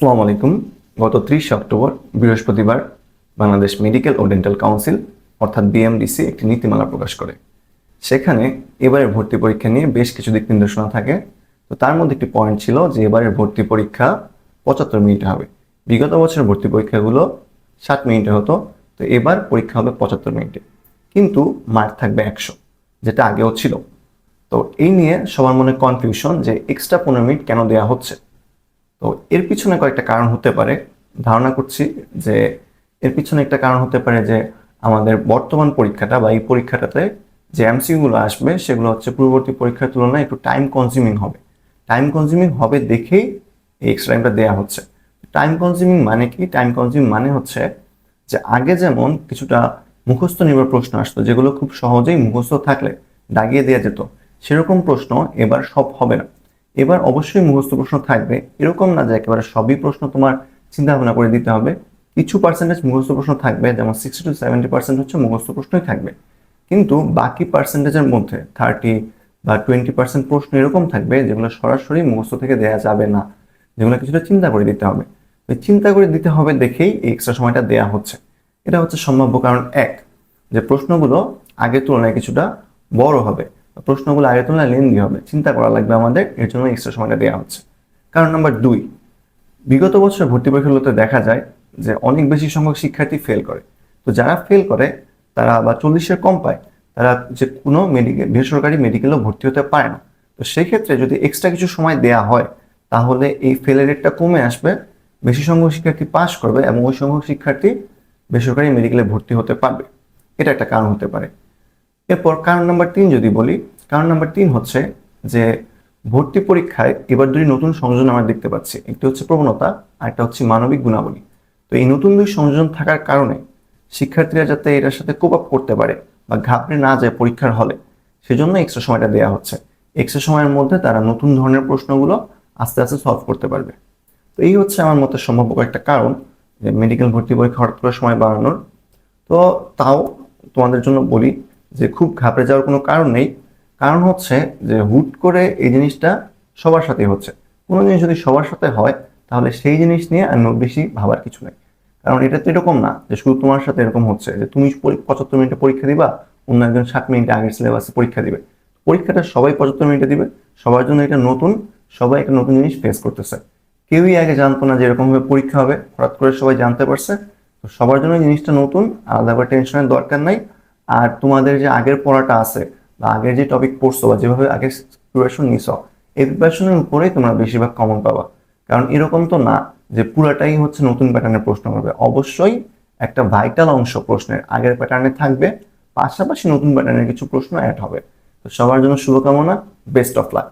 আসসালামু আলাইকুম। গত ত্রিশে অক্টোবর, বৃহস্পতিবার বাংলাদেশ মেডিকেল ও ডেন্টাল কাউন্সিল, অর্থাৎ বিএমডিসি একটি নীতিমালা প্রকাশ করে। সেখানে এবারের ভর্তি পরীক্ষা নিয়ে বেশ কিছু দিক নির্দেশনা থাকে। তো তার মধ্যে একটি পয়েন্ট ছিল যে এবারের ভর্তি পরীক্ষা পঁচাত্তর মিনিটে হবে। বিগত বছরের ভর্তি পরীক্ষাগুলো ষাট মিনিটে হতো, তো এবার পরীক্ষা হবে পঁচাত্তর মিনিটে। কিন্তু মার্ক থাকবে একশো, যেটা আগেও ছিল। তো এই নিয়ে সবার মনে কনফিউশন যে এক্সট্রা পনেরো মিনিট কেন দেওয়া হচ্ছে? তো এর পিছনে কয়েকটা কারণ হতে পারে। ধারণা করছি যে এর পিছনে একটা কারণ হতে পারে যে আমাদের বর্তমান পরীক্ষাটা বা এই পরীক্ষাটাতে যে এমসিগুলো আসবে, সেগুলো হচ্ছে পূর্ববর্তী পরীক্ষার তুলনায় একটু টাইম কনজিউমিং হবে। টাইম কনজিউমিং হবে দেখেই এই এক্সট্রা টাইমটা দেওয়া হচ্ছে। টাইম কনজিউমিং মানে কি? টাইম কনজিউমিং মানে হচ্ছে যে আগে যেমন কিছুটা মুখস্থ নির্ভর প্রশ্ন আসতো, যেগুলো খুব সহজেই মুখস্থ থাকলে দাগিয়ে দেওয়া যেত, সেরকম প্রশ্ন এবার সব হবে না। এবার অবশ্যই মুখস্থ প্রশ্ন থাকবে। এরকম না যে একেবারে সবই প্রশ্ন তোমার চিন্তা ভাবনা করে দিতে হবে। কিছু পার্সেন্টেজ মুখস্থ প্রশ্ন থাকবে, যেমন সিক্সটি টু সেভেন্টি পার্সেন্ট হচ্ছে মুখস্থ প্রশ্নই থাকবে। কিন্তু বাকি পার্সেন্টেজের মধ্যে থার্টি বা টোয়েন্টি পার্সেন্ট প্রশ্ন এরকম থাকবে যেগুলো সরাসরি মুখস্থ থেকে দেওয়া যাবে না, যেগুলো কিছুটা চিন্তা করে দিতে হবে। চিন্তা করে দিতে হবে দেখেই এই এক্সট্রা সময়টা দেওয়া হচ্ছে। এটা হচ্ছে সম্ভাব্য কারণ এক, যে প্রশ্নগুলো আগের তুলনায় কিছুটা বড় হবে। প্রশ্নগুলো আগের তুলনায় লেন্দি হবে, চিন্তা করা লাগবে আমাদের, এর জন্য এক্সট্রা সময়টা দেওয়া হচ্ছে। কারণ নাম্বার দুই, বিগত বছর ভর্তি পরীক্ষাগুলোতে দেখা যায় যে অনেক বেশি সংখ্যক শিক্ষার্থী ফেল করে। তো যারা ফেল করে, তারা বা চল্লিশের কম পায়, তারা যে কোনো মেডিকেল বেসরকারি মেডিকেলেও ভর্তি হতে পারে না। তো সেই ক্ষেত্রে যদি এক্সট্রা কিছু সময় দেয়া হয়, তাহলে এই ফেলের রেটটা কমে আসবে, বেশি সংখ্যক শিক্ষার্থী পাশ করবে এবং ওই সংখ্যক শিক্ষার্থী বেসরকারি মেডিকেলে ভর্তি হতে পারবে। এটা একটা কারণ হতে পারে। এরপর কারণ নাম্বার তিন যদি বলি কারণ নাম্বার তিন হচ্ছে যে ভর্তি পরীক্ষায় এবার দুই নতুন সংযোজন আমরা দেখতে পাচ্ছি। একটি হচ্ছে প্রবণতা, আর একটা হচ্ছে মানবিক গুণাবলী। তো এই নতুন দুই সংযোজন থাকার কারণে শিক্ষার্থীরা যাতে এটার সাথে কোপ আপ করতে পারে বা ঘাবড়ে না যায় পরীক্ষার হলে, সেজন্য এক্সট্রা সময়টা দেওয়া হচ্ছে। এক্সট্রা সময়ের মধ্যে তারা নতুন ধরনের প্রশ্নগুলো আস্তে আস্তে সলভ করতে পারবে। তো এই হচ্ছে আমার মতে সম্ভাব্য একটা কারণ যে মেডিকেল ভর্তি পরীক্ষা হঠাৎ করে সময় বাড়ানোর। তো তাও তোমাদের জন্য বলি যে খুব ঘাবড়ে যাওয়ার কোনো কারণ নেই। কারণ হচ্ছে যে হুট করে এই জিনিসটা সবার সাথেই হচ্ছে। কোনো জিনিস যদি সবার সাথে হয়, তাহলে সেই জিনিস নিয়ে আর বেশি ভাবার কিছু নেই। কারণ এটা তো এরকম না যে শুধু তোমার সাথে এরকম হচ্ছে, যে তুমি পঁচাত্তর মিনিটে পরীক্ষা দিবা, অন্য একজন ষাট মিনিটে আগের সিলেবাসে পরীক্ষা দিবে। পরীক্ষাটা সবাই পঁচাত্তর মিনিটে দিবে, সবার জন্য এটা নতুন, সবাই একটা নতুন জিনিস ফেস করতেছে। কেউই আগে জানতো না যে এরকমভাবে পরীক্ষা হবে, হঠাৎ করে সবাই জানতে পারছে। তো সবার জন্য জিনিসটা নতুন, আলাদা টেনশনের দরকার নাই। আর তোমাদের যে আগের পড়াটা আছে বা আগের যে টপিক পড়ছো বা যেভাবে আগের প্রিপারেশন নিছো, এই প্রিপারেশনের উপরেই তোমরা বেশিরভাগ কমন পাবা। কারণ এরকম তো না যে পুরাটাই হচ্ছে নতুন প্যাটার্নের প্রশ্ন করবে। অবশ্যই একটা ভাইটাল অংশ প্রশ্নের আগের প্যাটার্নে থাকবে, পাশাপাশি নতুন প্যাটার্নের কিছু প্রশ্ন অ্যাড হবে। তো সবার জন্য শুভকামনা বেস্ট অফ লাক